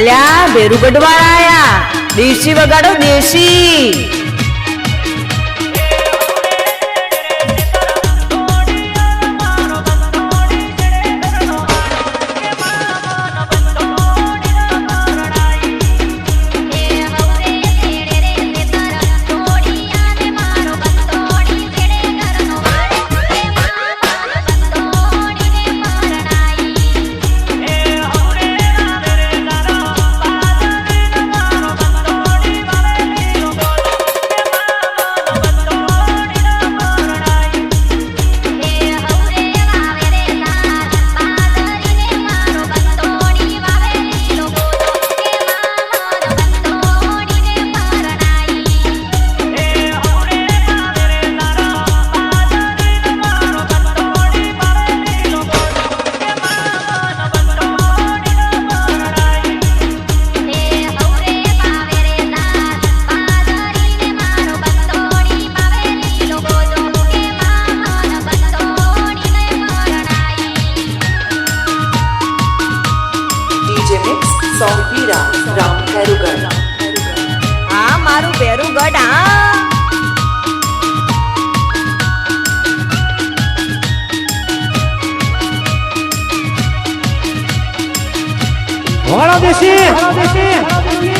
અલ્યા ભેરુગઢ વાળા આયા. દેશી વગાડો દેશી. Song Pira Ram Khairugad હા મારું ભેરુગઢ હા વાળા દેશી